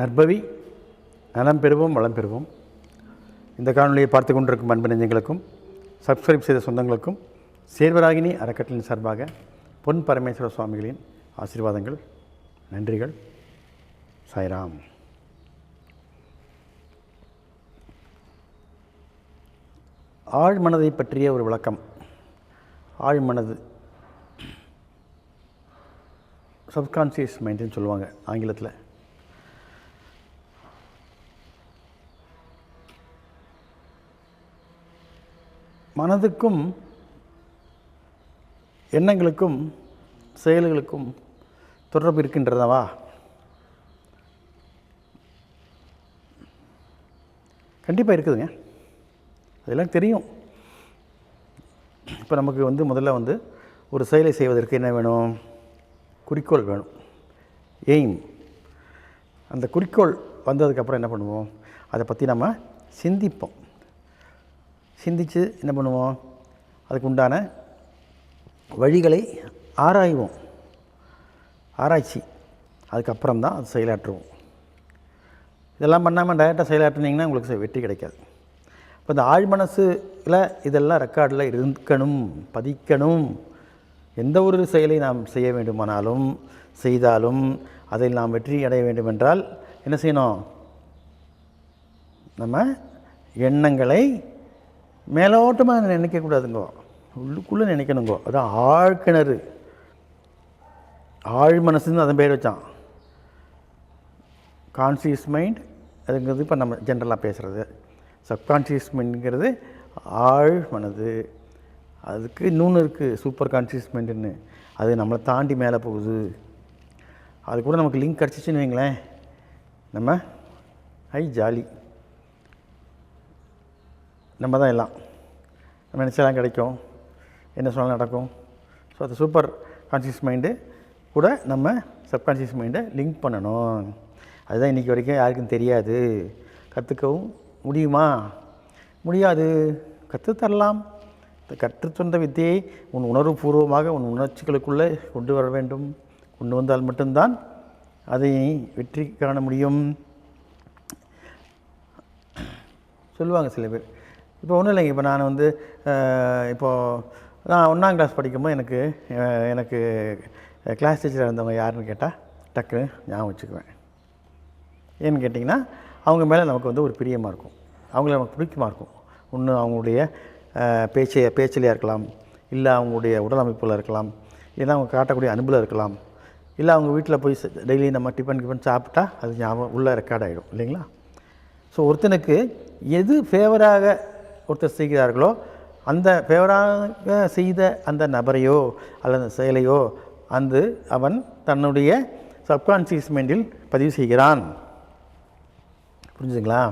நற்பவி நலம் பெறுவோம் வளம் பெறுவோம். இந்த காணொலியை பார்த்து கொண்டிருக்கும் அன்பு நெஞ்சங்களுக்கும் சப்ஸ்கிரைப் செய்த சொந்தங்களுக்கும் சேர்வராகினி அறக்கட்டளின் சார்பாக பொன் பரமேஸ்வர சுவாமிகளின் ஆசீர்வாதங்கள் நன்றிகள். சாய்ராம். ஆழ்மனதை பற்றிய ஒரு விளக்கம். ஆழ்மனது. சப்கான்சியஸ் மைண்டுன்னு சொல்லுவாங்க ஆங்கிலத்தில். மனதுக்கும் எண்ணங்களுக்கும் செயல்களுக்கும் தொடர்பு இருக்கின்றதவா கண்டிப்பாக இருக்குதுங்க. அதெல்லாம் தெரியும். இப்போ நமக்கு வந்து முதல்ல வந்து ஒரு செயலை செய்வதற்கு என்ன வேணும்? குறிக்கோள் வேணும். எய்ம். அந்த குறிக்கோள் வந்ததுக்கப்புறம் என்ன பண்ணுவோம்? அதை பற்றி நம்ம சிந்திப்போம். சிந்தித்து என்ன பண்ணுவோம்? அதுக்கு உண்டான வழிகளை ஆராய்வோம். ஆராய்ச்சி. அதுக்கப்புறம் தான் அது செயலாற்றுவோம். இதெல்லாம் பண்ணாமல் டைரெக்டாக செயலாற்றினீங்கன்னா உங்களுக்கு செ- வெற்றி கிடைக்காது. இப்போ இந்த ஆழ்மனசில் இதெல்லாம் ரெக்கார்டில் இருக்கணும் பதிக்கணும். எந்த ஒரு செயலை நாம் செய்ய வேண்டுமானாலும் செய்தாலும் அதில் நாம் வெற்றி அடைய வேண்டுமென்றால் என்ன செய்யணும்? நம்ம எண்ணங்களை மேலோட்டமாக நினைக்கக்கூடாதுங்கோ. உள்ளுக்குள்ளே நினைக்கணுங்கோ. அதான் ஆழ்கிணறு ஆழ் மனசுன்னு அதன் பேர் வச்சான். கான்சியஸ் மைண்ட் அதுங்கிறது இப்போ நம்ம ஜென்ரலாக பேசுகிறது சப்கான்ஷியஸ் மைண்டுங்கிறது ஆழ் மனது. அதுக்கு இன்னொன்று இருக்குது சூப்பர் கான்ஷியஸ் மைண்டுன்னு அது நம்மளை தாண்டி மேலே போகுது. அது கூட நமக்கு லிங்க் கிடச்சிச்சின்னு வைங்களேன். நம்ம ஐ ஜாலி. நம்ம தான் எல்லாம். நம்ம நினச்சலாம் கிடைக்கும். என்ன சொன்னாலும் நடக்கும். ஸோ அது சூப்பர் கான்சியஸ் மைண்டு கூட நம்ம சப்கான்ஷியஸ் மைண்டை லிங்க் பண்ணணும். அதுதான் இன்றைக்கி வரைக்கும் யாருக்கும் தெரியாது. கற்றுக்கவும் முடியுமா? முடியாது. கற்றுத்தரலாம் இந்த கற்றுத்தந்த வித்தியை உன் உணர்வுபூர்வமாக உன் உணர்ச்சிகளுக்குள்ளே கொண்டு வர வேண்டும். கொண்டு வந்தால் மட்டும்தான் அதை வெற்றி காண முடியும். சொல்லுவாங்க சில பேர். இப்போ ஒன்றும் இல்லைங்க. இப்போ நான் வந்து இப்போது நான் ஒன்றாம் கிளாஸ் படிக்கும்போது எனக்கு எனக்கு கிளாஸ் டீச்சராக இருந்தவங்க யாருன்னு கேட்டால் டக்குன்னு ஞாபகம் வச்சுக்குவேன். ஏன்னு கேட்டிங்கன்னா அவங்க மேலே நமக்கு வந்து ஒரு பிரியமாக இருக்கும். அவங்கள நமக்கு பிடிக்குமா இருக்கும். ஒன்று அவங்களுடைய அஹ், பேச்சை பேச்சிலையாக இருக்கலாம். இல்லை அவங்களுடைய உடல் அமைப்பில் இருக்கலாம். இல்லைன்னா அவங்க காட்டக்கூடிய அனுபவில் இருக்கலாம். இல்லை அவங்க வீட்டில் போய் டெய்லி நம்ம டிஃபன் கிஃபன் சாப்பிட்டா அது ஞாபகம் உள்ள ரெக்கார்ட் ஆகிடும் இல்லைங்களா? ஸோ ஒருத்தனுக்கு எது ஃபேவராக ஒருத்தர் செய்கிறார்களோ அந்த ஃபேவராக செய்த அந்த நபரையோ அல்லது செயலையோ அந்த அவன் தன்னுடைய சப்கான்சியஸ் மைண்டில் பதிவு செய்கிறான். புரிஞ்சுங்களா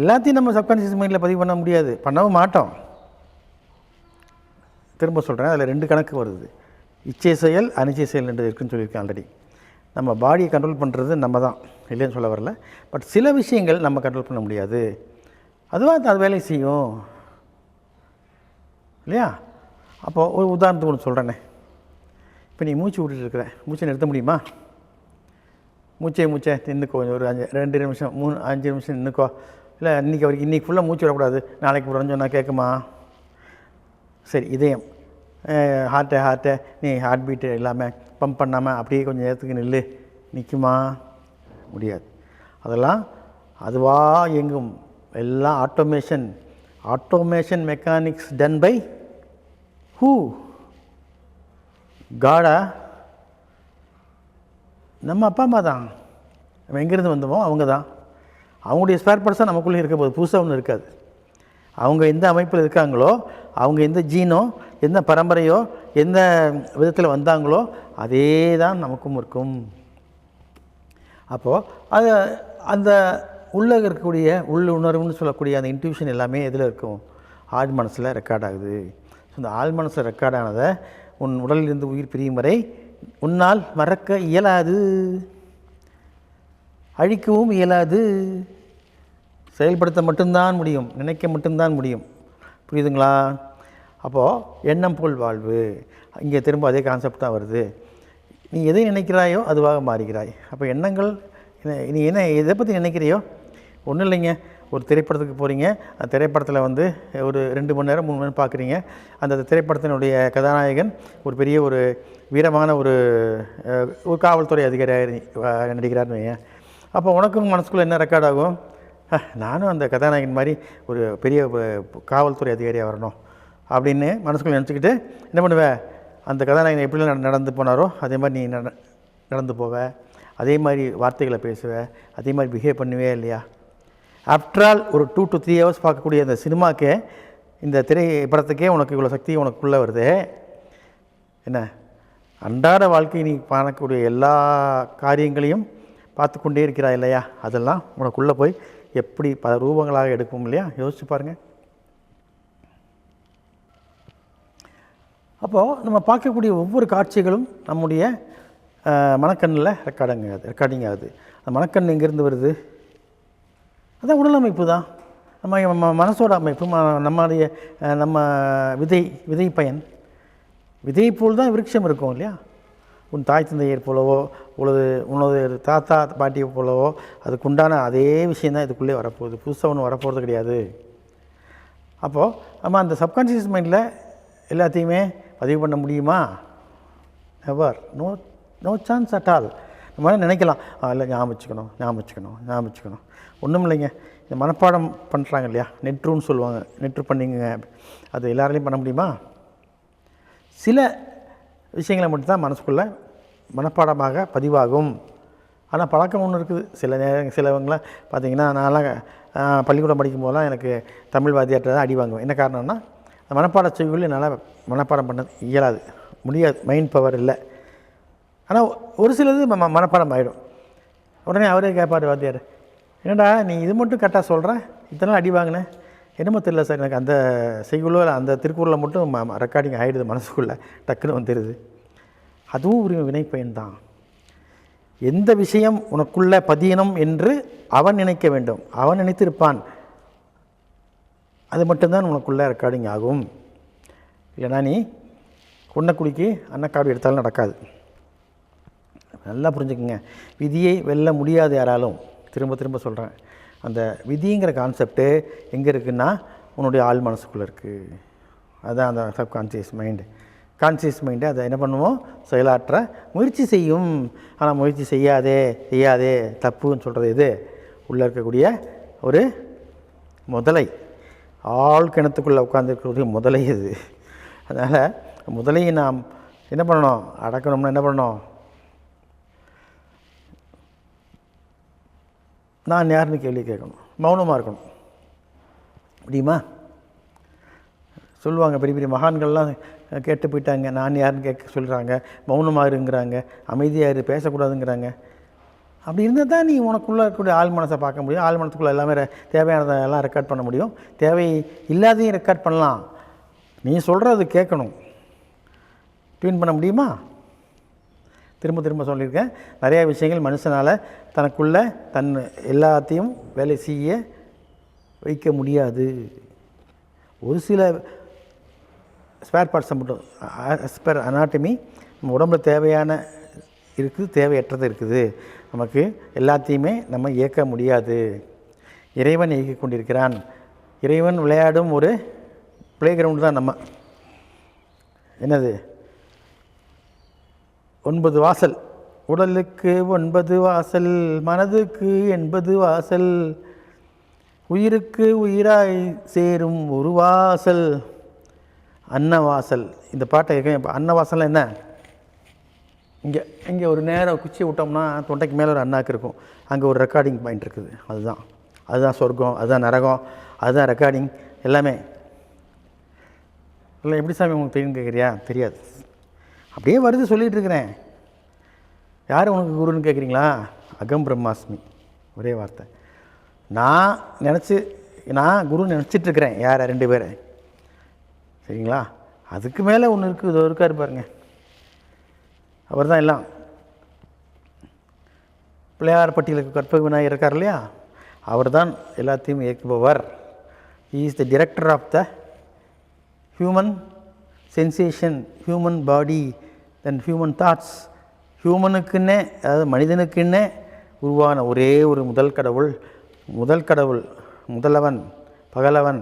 எல்லாத்தையும் நம்ம சப்கான்சியஸ் மைண்டில் பதிவு பண்ண முடியாது. பண்ணவும் மாட்டோம். திரும்ப சொல்கிறேன் அதில் ரெண்டு கணக்கு வருது. இச்சை செயல் அனிச்சை செயல் என்று இருக்குன்னு சொல்லியிருக்கேன் ஆல்ரெடி நம்ம பாடியை கண்ட்ரோல் பண்ணுறது நம்ம தான். இல்லைன்னு சொல்ல வரல. பட் சில விஷயங்கள் நம்ம கண்ட்ரோல் பண்ண முடியாது. அதுவாக அது வேலை செய்யும். இல்லையா? அப்போது ஒரு உதாரணத்துக்கு ஒன்று சொல்கிறேனே இப்போ நீ மூச்சு விட்டுட்டு இருக்கிற. மூச்சை நிறுத்த முடியுமா? மூச்சை மூச்சை நின்றுக்கோ ஒரு அஞ்சு ரெண்டு நிமிஷம் மூணு அஞ்சு நிமிஷம் நின்றுக்கோ இல்லை இன்றைக்கி வரைக்கும் இன்றைக்கி ஃபுல்லாக மூச்சு விடக்கூடாது. நாளைக்கு விடணும்னு சொன்னால் கேட்குமா சரி இதயம். ஹார்ட்டை ஹார்ட்டை நீ ஹார்ட் பீட்டு இல்லாமல் பம்ப் பண்ணாமல் அப்படியே கொஞ்சம் நேரத்துக்கு நில்லு. நிற்குமா முடியாது. அதெல்லாம் அதுவாக எங்கும் எல்லாம் automation automation mechanics done by who காடா நம்ம அப்பா அம்மா தான். நம்ம எங்கேருந்து வந்தோமோ அவங்க தான். அவங்களுடைய ஸ்பேர் பர்சன் நமக்குள்ளே இருக்க போது புதுசாக ஒன்றும் இருக்காது. அவங்க எந்த அமைப்பில் இருக்காங்களோ அவங்க எந்த ஜீனோ எந்த பரம்பரையோ எந்த விதத்தில் வந்தாங்களோ அதே தான் நமக்கும் இருக்கும். அப்போது அது அந்த உள்ளே இருக்கக்கூடிய உள் உணர்வுன்னு சொல்லக்கூடிய அந்த இன்ட்யூஷன் எல்லாமே எதில் இருக்கும்? ஆழ் மனசில் ரெக்கார்ட் ஆகுது. ஸோ இந்த ஆழ் மனசில் ரெக்கார்ட் ஆனதை உன் உடலிலிருந்து உயிர் பிரியும் வரை உன்னால் மறக்க இயலாது. அழிக்கவும் இயலாது. செயல்படுத்த மட்டும்தான் முடியும். நினைக்க மட்டும்தான் முடியும். புரியுதுங்களா? அப்போது எண்ணம் போல் வாழ்வு. இங்கே திரும்ப அதே கான்செப்ட் தான் வருது. நீ எதை நினைக்கிறாயோ அதுவாக மாறுகிறாய். அப்போ எண்ணங்கள் என்ன நீ என்ன எதை பற்றி நினைக்கிறியோ ஒன்றும் இல்லைங்க. ஒரு திரைப்படத்துக்கு போகிறீங்க அந்த திரைப்படத்தில் வந்து ஒரு ரெண்டு மணி நேரம் மூணு மணி நேரம் பார்க்குறீங்க அந்த திரைப்படத்தினுடைய கதாநாயகன் ஒரு பெரிய ஒரு வீரமான ஒரு ஒரு காவல்துறை அதிகாரியாக நடிக்கிறாருன்னு வையேன் அப்போ உனக்கும் மனசுக்குள்ளே என்ன ரெக்கார்ட் ஆகும்? நானும் அந்த கதாநாயகன் மாதிரி ஒரு பெரிய காவல்துறை அதிகாரியாக வரணும் அப்படின்னு மனசுக்குள்ளே நினச்சிக்கிட்டு என்ன பண்ணுவேன் அந்த கதாநாயகன் எப்படிலாம் நட- நடந்து போனாரோ அதே மாதிரி நீ நட நடந்து போவ. அதே மாதிரி வார்த்தைகளை பேசுவ. அதே மாதிரி பிஹேவ் பண்ணுவே இல்லையா? ஆஃப்டர் ஆல் ஒரு டூ டு த்ரீ ஹவர்ஸ் பார்க்கக்கூடிய அந்த சினிமாக்கே இந்த திரைப்படத்துக்கே உனக்கு இவ்வளோ சக்தி உனக்குள்ளே வருது. என்ன? அன்றாட வாழ்க்கை நீ பார்க்கக்கூடிய எல்லா காரியங்களையும் பார்த்து கொண்டே இருக்கிறாய் இல்லையா? அதெல்லாம் உனக்குள்ளே போய் எப்படி பல ரூபங்களாக எடுக்கும் இல்லையா? யோசிச்சு பாருங்கள் அப்போது நம்ம பார்க்கக்கூடிய ஒவ்வொரு காட்சிகளும் நம்முடைய மனக்கண்ணில் ரெக்கார்டிங் ஆகுது ரெக்கார்டிங் ஆகுது. அந்த மனக்கண் எங்கேருந்து வருது? அதான் உடல் அமைப்பு தான் நம்ம நம்ம மனசோட அமைப்பு நம்மளுடைய நம்ம விதை விதை பயன். விதை போல் தான் விருட்சம் இருக்கும் இல்லையா? உன் தாய் தந்தையர் போலவோ உனது உனது தாத்தா பாட்டியை போலவோ அதுக்குண்டான அதே விஷயந்தான் இதுக்குள்ளே வரப்போகுது. புதுசாக ஒன்று வரப்போகிறது கிடையாது. அப்போது நம்ம அந்த சப்கான்ஷியஸ் மைண்டில் எல்லாத்தையுமே பதிவு பண்ண முடியுமா? Never no no chance at all மாதிரி நினைக்கலாம். இல்லை ஞாபகம் வச்சுக்கணும் ஞாபகம் வச்சுக்கணும் ஞாபகம் வச்சுக்கணும். ஒன்றும் இல்லைங்க. இந்த மனப்பாடம் பண்ணுறாங்க இல்லையா? நெட்ருன்னு சொல்லுவாங்க. நெட்ரு பண்ணிங்க அது எல்லாராலையும் பண்ண முடியுமா? சில விஷயங்களை மட்டும்தான் மனசுக்குள்ளே மனப்பாடமாக பதிவாகும். ஆனால் பழக்கம் ஒன்று இருக்குது. சில நேரம் சிலவங்களாம் பார்த்திங்கன்னா நான்லாம் பள்ளிக்கூடம் படிக்கும் போதெல்லாம் எனக்கு தமிழ் வாத்தியார்ட்ட தான் அடி வாங்குவேன். என்ன காரணம்னா அந்த மனப்பாட செய்யுள் என்னால் மனப்பாடம் பண்ண இயலாது. முடியாது. மைண்ட் பவர் இல்லை. ஆனால் ஒரு சிலது ம ம- மனப்பாடம் ஆகிடும் உடனே அவரே கேட்பார் வாத்தியார் என்னடா நீ இது மட்டும் கரெக்டாக சொல்கிற இத்தனை நாள் அடி வாங்கினேன் என்னமோ தெரியல சார் எனக்கு அந்த செய்குள்ளோ இல்லை அந்த திருக்குறளில் மட்டும் ரெக்கார்டிங் ஆகிடுது மனசுக்குள்ளே. டக்குன்னு வந்துடுது அதுவும் ஒரு வினைப்பயன் தான். எந்த விஷயம் உனக்குள்ள பதியணும் என்று அவன் நினைக்க வேண்டும். அவன் நினைத்திருப்பான். அது மட்டும்தான் உனக்குள்ளே ரெக்கார்டிங் ஆகும். ஏன்னா நீ குன்னக்குடிக்கு அன்னக்காடு எடுத்தாலும் நடக்காது. நல்லா புரிஞ்சுக்குங்க. விதியை வெல்ல முடியாது யாராலும். திரும்ப திரும்ப சொல்கிறேன் அந்த விதிங்கிற கான்செப்ட்டு எங்கே இருக்குன்னா உன்னுடைய ஆள் மனசுக்குள்ளே இருக்குது அதுதான் அந்த சப்கான்சியஸ் மைண்டு கான்சியஸ் மைண்டு அதை என்ன பண்ணுவோம்? செயலாற்ற முயற்சி செய்யும். ஆனால் முயற்சி செய்யாதே செய்யாதே தப்புன்னு சொல்கிறது இது உள்ளே இருக்கக்கூடிய ஒரு முதலை. ஆள் கிணத்துக்குள்ளே உட்காந்துருக்கக்கூடிய முதலை இது அதனால் முதலையை நாம் என்ன பண்ணணும்? அடக்கணும்னா என்ன பண்ணணும்? நான் யாருன்னு கேள்வி கேட்கணும். மௌனமாக இருக்கணும். முடியுமா சொல்லுவாங்க பெரிய பெரிய மகான்கள்லாம் கேட்டு போயிட்டாங்க. நான் யாருன்னு கேட்க சொல்கிறாங்க மௌனமாக இருங்கிறாங்க. அமைதியாக இரு பேசக்கூடாதுங்கிறாங்க. அப்படி இருந்தால் தான் நீ உனக்குள்ளே இருக்கக்கூடிய ஆள் மனசை பார்க்க முடியும். ஆள் மனசுக்குள்ளே எல்லாமே தேவையானதை எல்லாம் ரெக்கார்ட் பண்ண முடியும். தேவை இல்லாதையும் ரெக்கார்ட் பண்ணலாம். நீ சொல்கிறது கேட்கணும். ட்யூன் பண்ண முடியுமா? திரும்ப திரும்ப சொல்லியிருக்கேன். நிறையா விஷயங்கள் மனுஷனால் தனக்குள்ள தன் எல்லாத்தையும் வேலை செய்ய வைக்க முடியாது. ஒரு சில ஸ்பேர் பார்ட்ஸை மட்டும் ஸ்பேர் அனாட்டமி நம்ம உடம்புல தேவையான இருக்குது தேவையற்றது இருக்குது. நமக்கு எல்லாத்தையுமே நம்ம இயக்க முடியாது. இறைவன் இயக்கி கொண்டிருக்கிறான். இறைவன் விளையாடும் ஒரு ப்ளே கிரவுண்டு தான் நம்ம. என்னது? ஒன்பது வாசல். உடலுக்கு ஒன்பது வாசல் மனதுக்கு எண்பது வாசல். உயிருக்கு உயிராய் சேரும் ஒரு வாசல். அன்னவாசல் இந்த பாட்டை கேட்க இப்போ அன்னவாசல் என்ன? இங்கே இங்கே ஒரு நேரம் குச்சி விட்டோம்னா தொண்டைக்கு மேலே ஒரு அண்ணாக்கு இருக்கும். அங்கே ஒரு ரெக்கார்டிங் பாயிண்ட் இருக்குது. அதுதான். அதுதான் சொர்க்கம் அதுதான் நரகம் அதுதான் ரெக்கார்டிங் எல்லாமே. இல்லை எப்படி சாமி உங்களுக்கு தெரியும் கேட்குறியா தெரியாது. அப்படியே வருது சொல்லிகிட்டு இருக்கிறேன் யார் உனக்கு குருன்னு கேட்குறீங்களா? அகம் பிரம்மாஸ்மி. ஒரே வார்த்தை. நான் நினச்சி நான் குரு நினச்சிட்ருக்கிறேன் யாரை ரெண்டு பேரை. சரிங்களா? அதுக்கு மேலே ஒன்று இருக்குது இதோ இருக்கார் பாருங்க. அவர் தான் எல்லாம். பிள்ளையார் பட்டியலுக்கு கற்பக விநாயகர் இருக்கார் இல்லையா? அவர் தான் எல்லாத்தையும் இயக்குபவர். Is the director of the human sensation human body then human thoughts ஹியூமனுக்குன்னே அதாவது மனிதனுக்குன்னே உருவான ஒரே ஒரு முதல் கடவுள் முதல் கடவுள் முதலவன் பகலவன்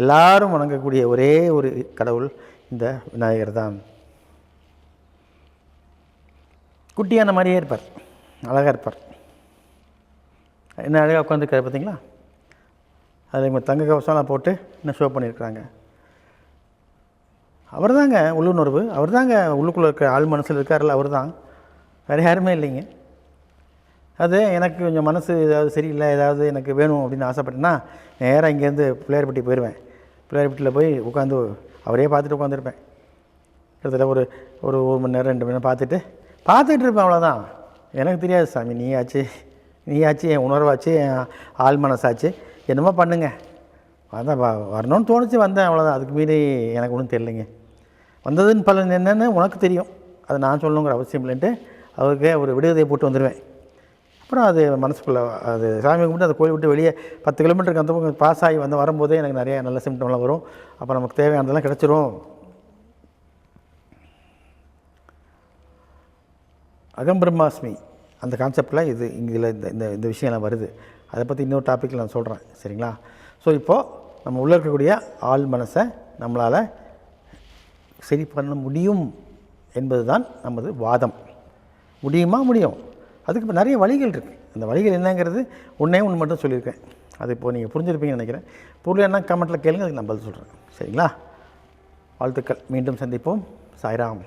எல்லாரும் வணங்கக்கூடிய ஒரே ஒரு கடவுள் இந்த விநாயகர் தான். குட்டியான மாதிரியே இருப்பார் அழகாக இருப்பார். என்ன அழகாக உட்காந்துருக்காரு பார்த்தீங்களா? அதில் இவங்க தங்க கவசம்லாம் போட்டு இன்னும் ஷோ பண்ணியிருக்கிறாங்க? அவர் தாங்க உள்ளுணர்வு. அவர் தாங்க உள்ளுக்குள்ளே இருக்க ஆள் மனசில் இருக்கார்ல அவர் தான் வேறு யாருமே இல்லைங்க. அது எனக்கு கொஞ்சம் மனசு ஏதாவது சரியில்லை ஏதாவது எனக்கு வேணும் அப்படின்னு ஆசைப்பட்டேன்னா நேராக இங்கேருந்து பிள்ளையார்பட்டி போயிடுவேன் பிள்ளையார்பட்டியில் போய் உட்காந்து அவரே பார்த்துட்டு உட்காந்துருப்பேன். கிட்டத்தட்ட ஒரு ஒரு ஒரு மணி நேரம் ரெண்டு மணி நேரம் பார்த்துட்டு பார்த்துட்டு இருப்பேன் அவ்வளோதான் எனக்கு தெரியாது சாமி நீயாச்சு ஆச்சு என் உணர்வாச்சு என் ஆள் மனசாச்சு என்னமோ பண்ணுங்க. அதான் வரணும்னு தோணுச்சு வந்தேன் அவ்வளோதான் அதுக்கு மீறி எனக்கு ஒன்றும் தெரிலங்க வந்ததுன்னு பலன் என்னென்னு உனக்கு தெரியும். அதை நான் சொல்லணுங்கிற அவசியம் இல்லைன்ட்டு அவருக்கு ஒரு விடுதலை போட்டு வந்துடுவேன் அப்புறம் அது மனசுக்குள்ளே அது சாமி கும்பிட்டு அந்த கோயில் விட்டு வெளியே பத்து கிலோமீட்டருக்கு அந்த பக்கம் பாஸ் ஆகி வந்து வரும்போதே எனக்கு நிறைய நல்ல சிம்டம்லாம் வரும். அப்போ நமக்கு தேவையானதெல்லாம் கிடச்சிரும். அகம் பிரம்மாஸ்மி. அந்த கான்செப்டில் இது இதில் இந்த இந்த இந்த விஷயம்லாம் வருது. அதை பற்றி இன்னொரு டாப்பிக்கில் நான் சொல்கிறேன் சரிங்களா? ஸோ இப்போது நம்ம உள்ளே இருக்கக்கூடிய ஆள் மனசை நம்மளால் சரி பண்ண முடியும் என்பது தான் நமது வாதம். முடியுமா? முடியும். அதுக்கு இப்போ நிறைய வழிகள் இருக்குது அந்த வழிகள் என்னங்கிறது ஒன்றே ஒன்று மட்டும் சொல்லியிருக்கேன். அது இப்போது நீங்கள் புரிஞ்சிருப்பீங்கன்னு நினைக்கிறேன். பொருள் என்ன? கமெண்ட்டில் கேளுங்க அதுக்கு நான் பதில் சொல்கிறேன் சரிங்களா? வாழ்த்துக்கள். மீண்டும் சந்திப்போம். சாய்ராம்.